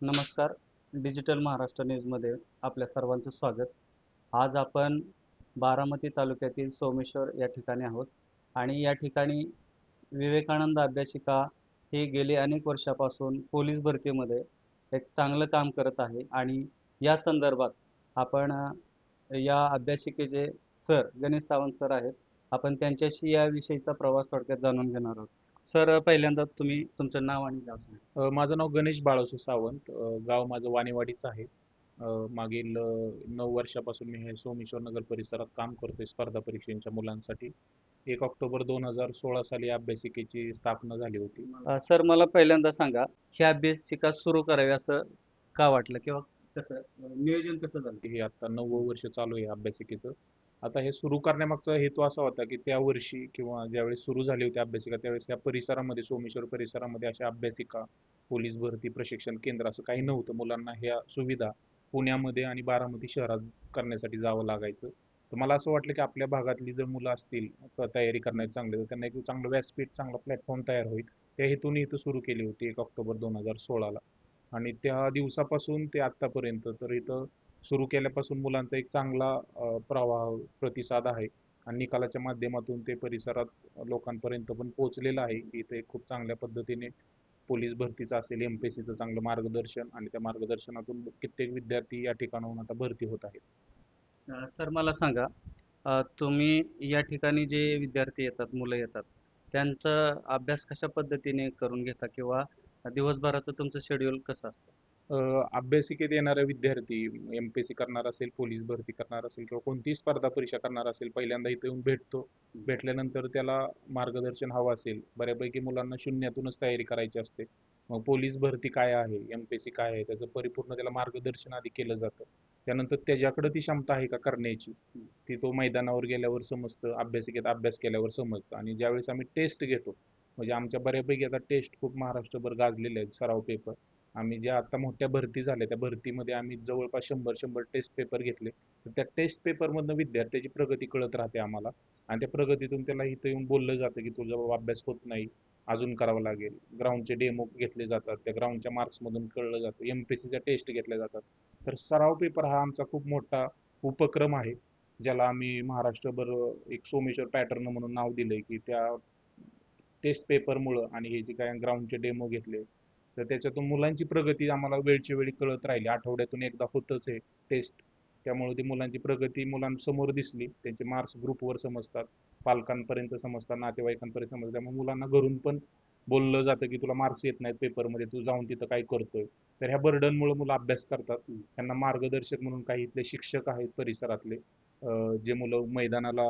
नमस्कार. डिजिटल महाराष्ट्र न्यूजमध्ये आपल्या सर्वांचं स्वागत. आज आपण बारामती तालुक्यातील सोमेश्वर या ठिकाणी आहोत आणि या ठिकाणी विवेकानंद अभ्यासिका ही गेली अनेक वर्षापासून पोलीस भरतीमध्ये एक चांगलं काम करत आहे आणि या संदर्भात आपण या अभ्यासिकेचे सर गणेश सावंत सर आहेत. आपण त्यांच्याशी या विषयीचा प्रवास थोडक्यात जाणून घेणार आहोत. सर पहिल्यांदा तुम्ही तुमचं नाव आणि गाव सांगा. अ, माझं नाव गणेश बाळासू सावंत. अ, गाव माझं वाणीवाडीचं आहे. अ, मागील अ, नऊ वर्षापासून मी हे सोमेश्वर नगर परिसरात काम करतोय स्पर्धा परीक्षांच्या मुलांसाठी. एक ऑक्टोबर दोन हजार सोळा साली अभ्यासिकेची स्थापना झाली होती. अ, सर मला पहिल्यांदा सांगा ही अभ्यासिका सुरू करावी असं का वाटलं? किंवा कसं अ, नियोजन कसं झालं? हे आता नववं वर्ष चालू आहे अभ्यासिकेचं. आता हे सुरू करण्यामागचा हेतू असा होता की त्या वर्षी किंवा ज्यावेळेस सुरू झाली होती अभ्यासिका त्यावेळेस या परिसरामध्ये सोमेश्वर परिसरामध्ये अशा अभ्यासिका पोलीस भरती प्रशिक्षण केंद्र असं काही नव्हतं. मुलांना ह्या सुविधा पुण्यामध्ये आणि बारामती शहरात करण्यासाठी जावं लागायचं. तर मला असं वाटलं की आपल्या भागातली जर मुलं असतील तयारी करण्याची चांगली तर त्यांना एक चांगलं व्यासपीठ चांगला प्लॅटफॉर्म तयार होईल. त्या हेतूने इथं सुरू केली होती एक ऑक्टोबर दोन हजार सोळाला. आणि त्या दिवसापासून ते आत्तापर्यंत तर इथं सुरू केल्यापासून मुलांचा एक चांगला प्रवाह प्रतिसाद आहे. आणि निकालाच्या माध्यमातून ते परिसरात लोकांपर्यंत पण पोहोचलेलं आहे की इथे खूप चांगल्या पद्धतीने पोलीस भरतीचं असेल एम पी एस सीचं चांगलं मार्गदर्शन आणि त्या मार्गदर्शनातून कित्येक विद्यार्थी या ठिकाणाहून आता भरती होत आहेत. सर मला सांगा तुम्ही या ठिकाणी जे विद्यार्थी येतात मुलं येतात त्यांचा अभ्यास कशा पद्धतीने करून घेता किंवा दिवसभराचं तुमचं शेड्यूल कसं असतं? अभ्यासिकेत येणारा विद्यार्थी एम पी एस सी करणार असेल पोलीस भरती करणार असेल किंवा कोणतीही स्पर्धा परीक्षा करणार असेल पहिल्यांदा इथे येऊन भेटतो. भेटल्यानंतर त्याला मार्गदर्शन हवं असेल. बऱ्यापैकी मुलांना शून्यातूनच तयारी करायची असते. मग पोलीस भरती काय आहे एम पी एस सी काय आहे त्याचं परिपूर्ण त्याला मार्गदर्शन आधी केलं जातं. त्यानंतर त्याच्याकडे ती क्षमता आहे का करण्याची? ती तो मैदानावर गेल्यावर समजतं अभ्यासिकेत अभ्यास केल्यावर समजतं. आणि ज्यावेळेस आम्ही टेस्ट घेतो म्हणजे आमच्या बऱ्यापैकी आता टेस्ट खूप महाराष्ट्रभर गाजलेले आहेत सराव पेपर आम्ही ज्या आता मोठ्या भरती झाल्या त्या भरतीमध्ये आम्ही जवळपास शंभर शंभर टेस्ट पेपर घेतले. तर त्या टेस्ट पेपरमधनं विद्यार्थ्याची प्रगती कळत राहते आम्हाला. आणि त्या प्रगतीतून त्याला इथं येऊन बोललं जातं की तुझा बाबा अभ्यास होत नाही अजून करावं लागेल. ग्राउंडचे डेमो घेतले जातात त्या ग्राउंडच्या मार्क्समधून कळलं जातं. एम पी सीच्या टेस्ट घेतल्या जातात. तर सराव पेपर हा आमचा खूप मोठा उपक्रम आहे ज्याला आम्ही महाराष्ट्रभर एक सोमेश्वर पॅटर्न म्हणून नाव दिलंय की त्या टेस्ट पेपरमुळं आणि हे जे काय ग्राउंडचे डेमो घेतले तर त्याच्यातून मुलांची प्रगती आम्हाला वेळच्या वेळी कळत राहिली. आठवड्यातून एकदा होतच आहे टेस्ट त्यामुळे ती मुलांची प्रगती मुलांसमोर दिसली. त्यांचे मार्क्स ग्रुपवर समजतात. पालकांपर्यंत समजतात नातेवाईकांपर्यंत समजतात. त्यामुळे मुलांना घरून पण बोललं जातं की तुला मार्क्स येत नाहीत पेपरमध्ये तू जाऊन तिथं काय करतोय? तर ह्या बर्डनमुळे मुलं अभ्यास करतात. त्यांना मार्गदर्शक म्हणून काही इथले शिक्षक आहेत परिसरातले. जे मुलं मैदानाला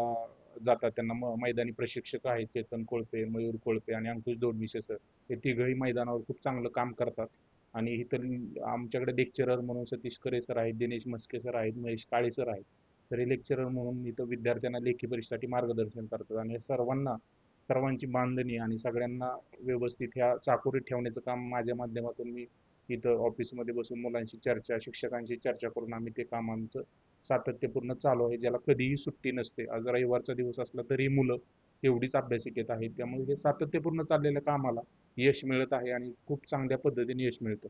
जातात. त्यांना मैदानी प्रशिक्षक आहेत. चेतन कोळपे मयूर कोळपे आणि अंकुश दोडमिशे सर. हे तिघही मैदानावर खूप चांगलं काम करतात. आणि इथं आमच्याकडे लेक्चरर म्हणून सतीश करे सर आहेत दिनेश मस्के सर आहेत महेश काळे सर आहेत. तर हे लेक्चरर म्हणून इथं विद्यार्थ्यांना लेखी परीक्षेसाठी मार्गदर्शन करतात. आणि सर्वांना सर्वांची बांधणी आणि सगळ्यांना व्यवस्थित ह्या चाकोरीत ठेवण्याचं काम माझ्या माध्यमातून मी इथं ऑफिसमध्ये बसून मुलांशी चर्चा शिक्षकांशी चर्चा करून आम्ही ते काम आमचं सातत्यपूर्ण चालू आहे. ज्याला कधीही सुट्टी नसते. आज रविवारचा दिवस असला तरी मुलं तेवढीच अभ्यासिकेत आहेत. त्यामुळे हे सातत्यपूर्ण चाललेल्या कामाला यश मिळत आहे आणि खूप चांगल्या पद्धतीने यश मिळतं.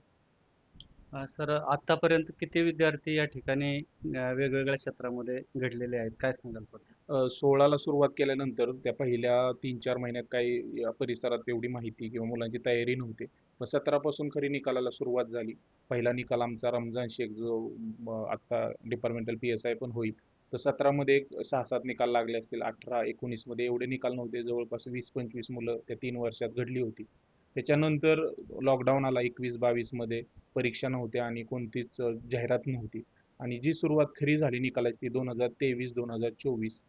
अ, सर आतापर्यंत किती विद्यार्थी या ठिकाणी अ, वेगवेगळ्या क्षेत्रामध्ये घडलेले आहेत? काय सांगाल थोडं अ, सोळाला सुरुवात केल्यानंतर त्या पहिल्या तीन चार महिन्यात काही या परिसरात एवढी माहिती किंवा मुलांची तयारी नव्हती. मग सतरापासून खरी निकालाला सुरुवात झाली. पहिला निकाल आमचा रमजान शेख जो म, आत्ता डिपार्टमेंटल पी एस आय पण होईल तर सतरामध्ये एक सहा सात निकाल लागले असतील. अठरा एकोणीसमध्ये एवढे निकाल नव्हते. जवळपास वीस पंचवीस मुलं त्या तीन वर्षात घडली होती. त्याच्यानंतर लॉकडाऊन आला एकवीस बावीसमध्ये परीक्षा नव्हत्या आणि कोणतीच जाहिरात नव्हती. आणि जी सुरुवात खरी झाली निकालाची ती दोन हजार तेवीस दोन हजार चोवीस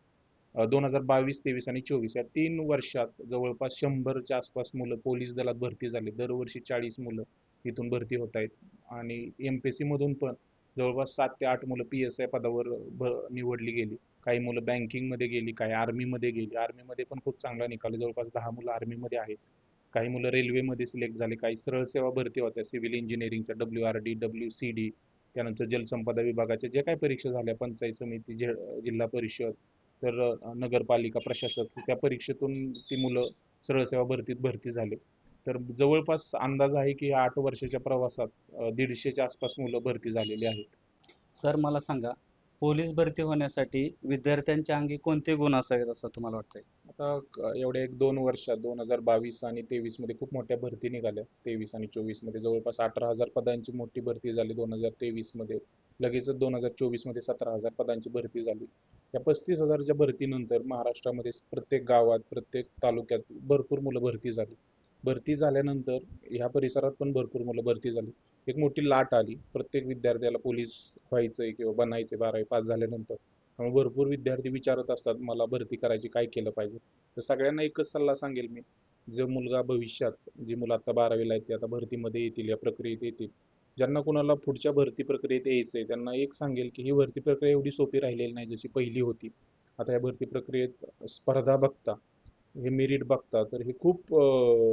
दोन हजार बावीस तेवीस आणि चोवीस. या तीन वर्षात जवळपास शंभरच्या आसपास मुलं पोलीस दलात भरती झाली. दरवर्षी चाळीस मुलं इथून भरती होत आहेत. आणि एम पी सी मधून पण जवळपास सात ते आठ मुलं पी एस आय पदावर भ निवडली गेली. काही मुलं बँकिंगमध्ये गेली काही आर्मीमध्ये गेली. आर्मीमध्ये पण खूप चांगला निकाल जवळपास दहा मुलं आर्मीमध्ये आहेत. काही मुलं रेल्वेमध्ये सिलेक्ट झाले काही सरळ सेवा भरती होत्या सिव्हिल इंजिनिअरिंगच्या W R D W C D त्यानंतर जलसंपदा विभागाच्या जे काही परीक्षा झाल्या पंचायत समिती जे जिल्हा परिषद तर नगरपालिका प्रशासक त्या परीक्षेतून ती मुलं सरळ सेवा भरतीत भरती झाले. तर जवळपास अंदाज आहे की आठ वर्षाच्या प्रवासात दीडशेच्या आसपास मुलं भरती झालेली आहेत. सर मला सांगा पोलीस भरती होण्यासाठी विद्यार्थ्यांच्या अंगी कोणते गुण असावेत असं तुम्हाला वाटतंय? आता क- एक दोन वर्षात दोन हजार बावीस आणि तेवीसमध्ये खूप मोठ्या भरती निघाल्या. तेवीस आणि चोवीसमध्ये जवळपास अठरा हजार पदांची मोठी भरती झाली दोन हजार तेवीसमध्ये. लगेचच दोन हजार चोवीसमध्ये सतरा हजार पदांची भरती झाली. या पस्तीस हजारच्या भरतीनंतर महाराष्ट्रामध्ये प्रत्येक गावात प्रत्येक तालुक्यात भरपूर मुलं भरती झाली. भरती झाल्यानंतर ह्या परिसरात पण भरपूर मुलं भरती झाली. एक मोठी लाट आली. प्रत्येक विद्यार्थ्याला पोलीस व्हायचंय किंवा बनायचंय. बारावी पास झाल्यानंतर. त्यामुळे भरपूर विद्यार्थी विचारत असतात मला भरती करायची काय केलं पाहिजे? तर सगळ्यांना एकच सल्ला सांगेल मी जो मुलगा भविष्यात जी मुलं आता बारावीला आहेत ते आता भरतीमध्ये येतील या प्रक्रियेत येतील. ज्यांना कोणाला पुढच्या भरती प्रक्रियेत यायचं आहे त्यांना एक सांगेल की ही भरती प्रक्रिया एवढी सोपी राहिलेली नाही जशी पहिली होती. आता या भरती प्रक्रियेत स्पर्धा बघता. हे मेरिट बघता तर हे खूप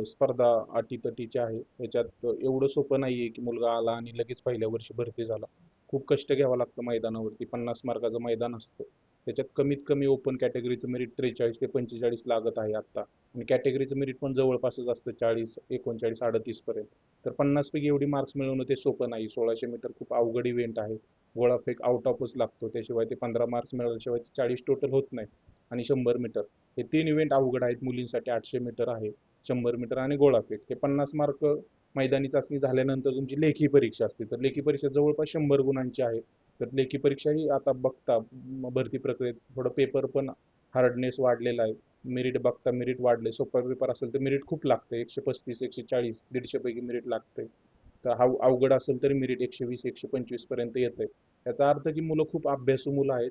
स्पर्धा अटीतटीची आहे. याच्यात एवढं सोपं नाहीये की मुलगा आला आणि लगेच पहिल्या वर्षी भरती झाला. खूप कष्ट घ्यावं लागतं मैदानावरती. पन्नास मार्काचं मैदान असतं. त्याच्यात कमीत कमी ओपन कॅटेगरीचं मेरिट त्रेचाळीस ते पंचेचाळीस लागत आहे आता आणि कॅटेगरीचं मेरिट पण जवळपासच असतं चाळीस एकोणचाळीस अडतीसपर्यंत तर पन्नास पैकी एवढी मार्क्स मिळवणं ते सोपं नाही. सोळाशे मीटर खूप अवघड इव्हेंट आहे. गोळाफेक आउट ऑफच लागतो. त्याशिवाय ते पंधरा मार्क्स मिळाल्याशिवाय ते चाळीस टोटल होत नाही. आणि शंभर मीटर हे तीन इव्हेंट अवघड आहेत मुलींसाठी. आठशे मीटर आहे शंभर मीटर आणि गोळाफेक हे पन्नास मार्क मैदानी चाचणी झाल्यानंतर तुमची लेखी परीक्षा असते. तर लेखी परीक्षा जवळपास शंभर गुणांची आहे. तर लेखी परीक्षा ही आता बघता भरती प्रक्रियेत थोडं पेपर पण हार्डनेस वाढलेला आहे. मेरिट बघता मेरिट वाढले सोपा पेपर असेल तर मेरिट खूप लागतं एकशे पस्तीस एकशे चाळीस दीडशेपैकी मेरिट लागते तर हा अवघड असेल तरी मेरिट एकशे वीस एकशे पंचवीसपर्यंत येते याचा अर्थ की मुलं खूप अभ्यासू मुलं आहेत.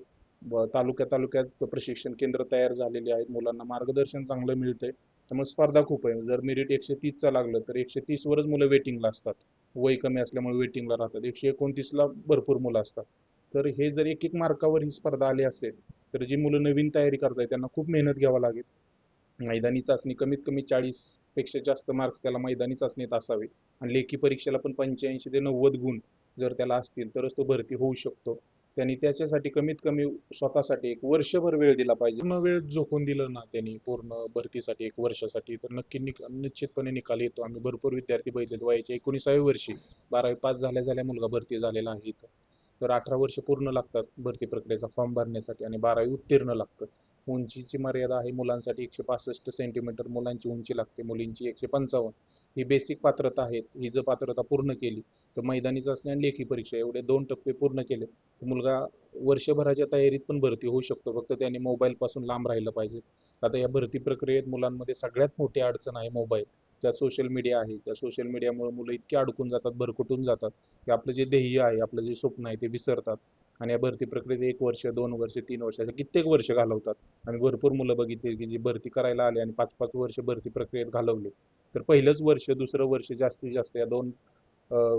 तालुक्या तालुक्यात प्रशिक्षण केंद्र तयार झालेली आहेत. मुलांना मार्गदर्शन चांगलं मिळतंय. त्यामुळे स्पर्धा खूप आहे. जर मेरिट एकशे तीसचा लागलं तर एकशे तीसवरच मुलं वेटिंगला असतात. वय कमी असल्यामुळे वेटिंगला राहतात. एकशे एकोणतीसला भरपूर मुलं असतात. तर हे जर एक एक मार्कावर ही स्पर्धा आली असेल तर जी मुलं नवीन तयारी करतायत त्यांना खूप मेहनत घ्यावं लागेल. मैदानी चाचणी कमीत कमी चाळीसपेक्षा जास्त मार्क्स त्याला मैदानी चाचणीत असावे. आणि लेखी परीक्षेला पण पंच्याऐंशी ते नव्वद गुण जर त्याला असतील तरच तो भरती होऊ शकतो. त्यांनी त्याच्यासाठी कमीत कमी स्वतःसाठी एक वर्षभर वेळ दिला पाहिजे. पूर्ण वेळ झोकून दिलं ना त्यांनी पूर्ण भरतीसाठी एक वर्षासाठी तर नक्की निक निश्चितपणे निकाल येतो. आम्ही भरपूर विद्यार्थी बघितले वयाच्या एकोणीसाव्या वर्षी बारावी पास झाल्या झाल्या मुलगा भरती झालेला आहे इथं. तर अठरा वर्ष पूर्ण लागतात भरती प्रक्रियेचा फॉर्म भरण्यासाठी आणि बारावी उत्तीर्ण लागतं. उंचीची मर्यादा आहे मुलांसाठी एकशे पासष्ट सेंटीमीटर मुलांची उंची लागते मुलींची एकशे पंचावन्न. ही बेसिक पात्रता आहेत ही जर पात्रता पूर्ण केली तर मैदानी चाचणी आणि लेखी परीक्षा एवढे दोन टप्पे पूर्ण केले तर मुलगा वर्षभराच्या तयारीत पण भरती होऊ शकतो. फक्त त्याने मोबाईलपासून लांब राहिलं पाहिजे. आता या भरती प्रक्रियेत मुलांमध्ये सगळ्यात मोठी अडचण आहे मोबाईल त्यात सोशल मीडिया आहे त्या सोशल मीडियामुळे मुलं इतकी अडकून जातात भरकटून जातात की आपलं जे ध्येय आहे आपलं जे स्वप्न आहे ते विसरतात. आणि या भरती प्रक्रियेत एक वर्ष दोन वर्ष तीन वर्ष असे कित्येक वर्ष घालवतात. आणि भरपूर मुलं बघितली की जी भरती करायला आले आणि पाच पाच वर्ष भरती प्रक्रियेत घालवले. तर पहिलंच वर्ष दुसरं वर्ष जास्तीत जास्त या दोन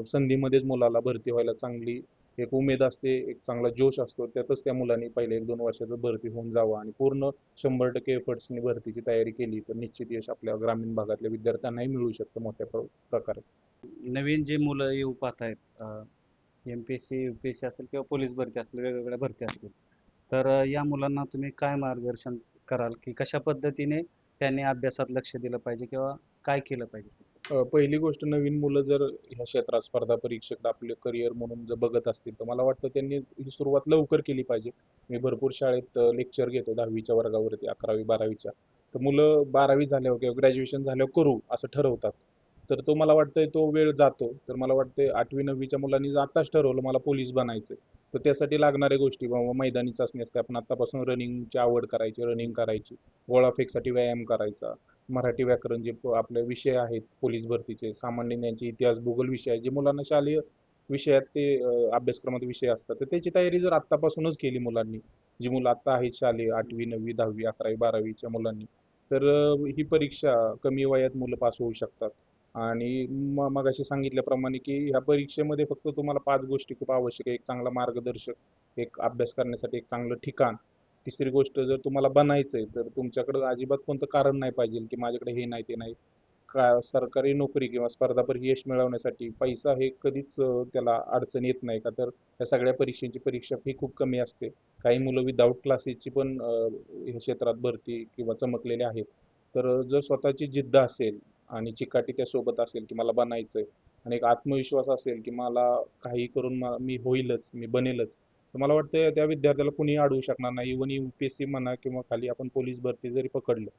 संधीमध्येच मुलाला भरती व्हायला चांगली एक उमेद असते एक चांगला जोश असतो. त्यातच त्या मुलांनी पहिले एक दोन वर्षात भरती होऊन जावं आणि पूर्ण शंभर टक्के एफर्ट्सनी भरतीची तयारी केली तर निश्चित यश आपल्या ग्रामीण भागातल्या विद्यार्थ्यांनाही मिळू शकतं मोठ्या प्र- प्रकारे. नवीन जे मुलं येऊ पाहत आहेत M P S C U P S C असेल किंवा पोलीस भरती असेल वेगवेगळ्या भरती असतील तर या मुलांना तुम्ही काय मार्गदर्शन कराल? की कशा पद्धतीने त्यांनी अभ्यासात लक्ष दिलं पाहिजे किंवा काय केलं पाहिजे? अ, पहिली गोष्ट नवीन मुलं जर ह्या क्षेत्रात स्पर्धा परीक्षेत आपले करिअर म्हणून जर बघत असतील तर मला वाटतं त्यांनी ही सुरुवात लवकर केली पाहिजे. मी भरपूर शाळेत लेक्चर घेतो दहावीच्या वर्गावरती अकरावी बारावीच्या. तर मुलं बारावी झाल्यावर किंवा ग्रॅज्युएशन झाल्यावर करू असं ठरवतात. तर तो मला वाटतंय तो वेळ जातो. तर मला वाटतंय आठवी नववीच्या मुलांनी जर आताच ठरवलं मला पोलीस बनायचं तर त्यासाठी लागणाऱ्या गोष्टी बाबा मैदानी चाचणी असते आपण आतापासून रनिंगची आवड करायची रनिंग करायची. गोळाफेकसाठी व्यायाम करायचा. मराठी व्याकरण जे आपले विषय आहेत पोलीस भरतीचे सामान्य ज्ञानचे इतिहास भूगोल विषय आहे जे मुलांना शालेय विषयात ते अभ्यासक्रमात विषय असतात. तर त्याची तयारी जर आत्तापासूनच केली मुलांनी जी मुलं आत्ता आहेत शालेय आठवी नववी दहावी अकरावी बारावीच्या मुलांनी तर ही परीक्षा कमी वयात मुलं पास होऊ शकतात. आणि म मगाशी सांगितल्याप्रमाणे की ह्या परीक्षेमध्ये फक्त तुम्हाला पाच गोष्टी खूप आवश्यक आहे. एक चांगला मार्गदर्शक एक अभ्यास करण्यासाठी एक चांगलं ठिकाण. तिसरी गोष्ट जर तुम्हाला बनायचं आहे तर तुमच्याकडं अजिबात कोणतं कारण नाही पाहिजे की माझ्याकडे हे नाही ते नाही. का सरकारी नोकरी किंवा स्पर्धा परीक्षा यश मिळवण्यासाठी पैसा हे कधीच त्याला अडचण येत नाही का? तर या सगळ्या परीक्षांची परीक्षा फी खूप कमी असते. काही मुलं विदाऊट क्लासेसची पण ह्या क्षेत्रात भरती किंवा चमकलेले आहेत. तर जर स्वतःची जिद्द असेल आणि चिकाटी त्यासोबत असेल की मला बनायचंय आणि एक आत्मविश्वास असेल की मला काही करून मी होईलच मी बनेलच. तर मला वाटतं त्या विद्यार्थ्याला कुणी अडवू शकणार नाही. इव्हन सी म्हणा किंवा खाली आपण पोलीस भरती जरी पकडलं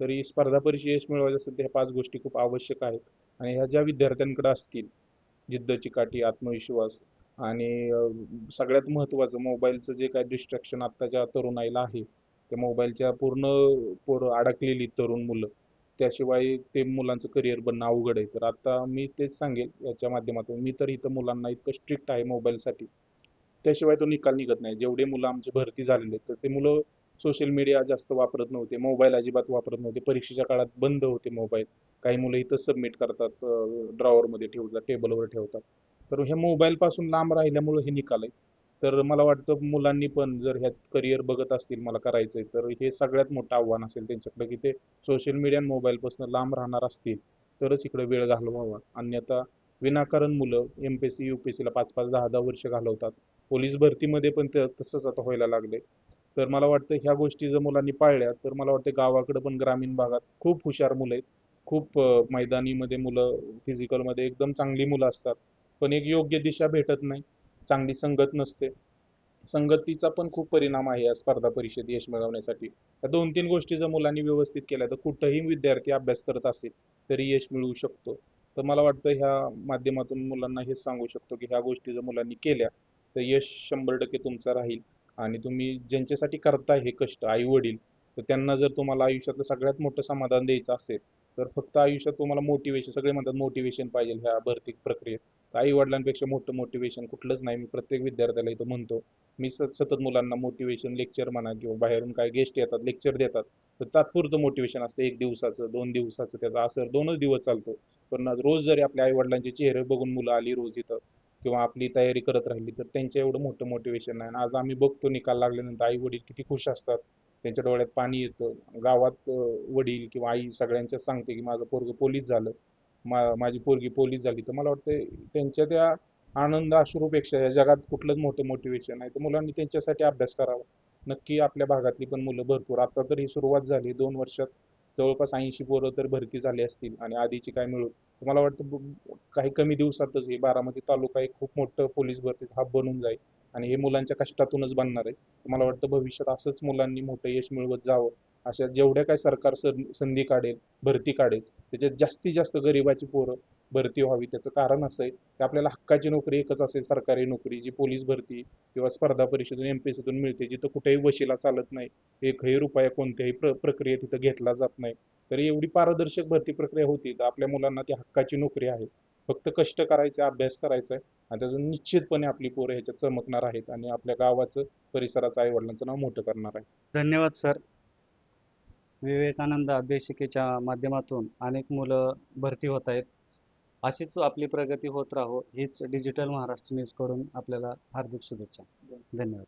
तरी स्पर्धा परीक्षा यश मिळवायचं असेल तर ह्या पाच गोष्टी खूप आवश्यक आहेत. आणि ह्या ज्या विद्यार्थ्यांकडे असतील जिद्द चिकाटी आत्मविश्वास आणि सगळ्यात महत्त्वाचं मोबाईलचं जे काय डिस्ट्रॅक्शन आत्ताच्या तरुणाईला आहे त्या मोबाईलच्या पूर्ण पोरं अडकलेली तरुण मुलं त्याशिवाय ते मुलांचं करिअर बनणं अवघड आहे. तर आता मी तेच सांगेल याच्या माध्यमातून. मी तर इथं मुलांना इतकं स्ट्रिक्ट आहे मोबाईलसाठी त्याशिवाय तो निकाल निघत नाही. जेवढे मुलं आमचे भरती झालेले आहेत, तर ते मुलं सोशल मीडिया जास्त वापरत नव्हते मोबाईल अजिबात वापरत नव्हते. परीक्षेच्या काळात बंद होते मोबाईल काही मुलं इथं सबमिट करतात ड्रॉवरमध्ये ठेवतात टेबलवर ठेवतात. तर ह्या मोबाईलपासून लांब राहिल्यामुळे हे निकाल आहे. तर मला वाटतं मुलांनी पण जर ह्यात करिअर बघत असतील मला करायचंय तर हे सगळ्यात मोठं आव्हान असेल त्यांच्याकडे की ते सोशल मीडिया आणि मोबाईलपासून लांब राहणार असतील तरच इकडे वेळ घालवावा. अन्यथा विनाकारण मुलं M P S C U P S सीला पाच पाच दहा दहा वर्ष घालवतात. पोलीस भरतीमध्ये पण ते तसंच आता व्हायला लागले. तर मला वाटतं ह्या गोष्टी जर मुलांनी पाळल्या तर मला वाटतं गावाकडे पण ग्रामीण भागात खूप हुशार मुलं आहेत. खूप मैदानीमध्ये मुलं फिजिकलमध्ये एकदम चांगली मुलं असतात. पण एक योग्य दिशा भेटत नाही. चांगली संगत नसते. संगतीचा पण खूप परिणाम आहे या स्पर्धा परीक्षेत यश मिळवण्यासाठी. या दोन तीन गोष्टी जर मुलांनी व्यवस्थित केल्या तर कुठंही विद्यार्थी अभ्यास करत असेल तरी यश मिळवू शकतो. तर मला वाटतं ह्या माध्यमातून मुलांना हेच सांगू शकतो की ह्या गोष्टी जर मुलांनी केल्या तर यश शंभर टक्के तुमचं राहील. आणि तुम्ही ज्यांच्यासाठी करताय हे कष्ट आई वडील तर त्यांना जर तुम्हाला आयुष्यातलं सगळ्यात मोठं समाधान द्यायचं असेल तर फक्त आयुष्यात तुम्हाला मोटिवेशन सगळे म्हणतात मोटिवेशन पाहिजे ह्या भरती प्रक्रियेत. तर आई वडिलांपेक्षा मोठं मोटिवेशन कुठलंच नाही. मी प्रत्येक विद्यार्थ्याला इथं म्हणतो मी सतत मुलांना मोटिवेशन लेक्चर म्हणा किंवा बाहेरून काय गेस्ट येतात लेक्चर देतात तर तात्पुरतं मोटिवेशन असतं. एक दिवसाचं दोन दिवसाचं त्याचा असर दोनच दिवस चालतो. पण रोज जरी आपल्या आई वडिलांचे चेहरे बघून मुलं आली रोज इथं किंवा आपली तयारी करत राहिली तर त्यांच्या एवढं मोठं मोटिवेशन नाही. आज आम्ही बघतो निकाल लागल्यानंतर आई वडील किती खुश असतात. त्यांच्या डोळ्यात पाणी येतं. गावात वडील किंवा आई सगळ्यांच्या सांगते की माझं पोरगं पोलीस झालं. मा माझी पोरगी पोलीस झाली. तर मला वाटतं त्यांच्या त्या आनंद अश्रूपेक्षा या जगात कुठलंच मोठं मोटिवेशन आहे तर मुलांनी त्यांच्यासाठी अभ्यास करावा. नक्की आपल्या भागातली पण मुलं भरपूर. आता तर ही सुरुवात झाली दोन वर्षात. जवळपास ऐंशी पोरं तर भरती झाली असतील आणि आधीची काय मिळून. तर मला वाटतं काही कमी दिवसातच हे बारामती तालुका एक खूप मोठं पोलीस भरतीचा हब बनून जाईल आणि हे मुलांच्या कष्टातूनच बनणार आहे. मला वाटतं भविष्यात असंच मुलांनी मोठं यश मिळवत जावं? अशा जेवढ्या काय सरकार सं- संधी काढेल भरती काढेल त्याच्यात जास्तीत जास्त गरिबाची पोरं भरती व्हावी त्याचं कारण असं आहे की आपल्याला हक्काची नोकरी एकच असेल सरकारी नोकरी जी पोलीस भरती किंवा स्पर्धा परीक्षेतून एम पी सीतून मिळते जिथं कुठेही वशिला चालत नाही एकही रुपया कोणत्याही प्र प्रक्रियेत तिथं घेतला जात नाही. तर एवढी पारदर्शक भरती प्रक्रिया होती तर आपल्या मुलांना ती हक्काची नोकरी आहे. फक्त कष्ट करायचे अभ्यास करायचा आहे आणि त्यातून निश्चितपणे आपली पोरं ह्याच्यात चमकणार आहेत आणि आपल्या गावाचं परिसराचं आई वडिलांचं नाव मोठं करणार आहे. धन्यवाद सर. विवेकानंद अभ्यासिकेच्या माध्यमातून अनेक मुलं भरती होत आहेत. अशीच आपली प्रगती होत राहो हीच डिजिटल महाराष्ट्र न्यूजकडून आपल्याला हार्दिक शुभेच्छा. धन्यवाद.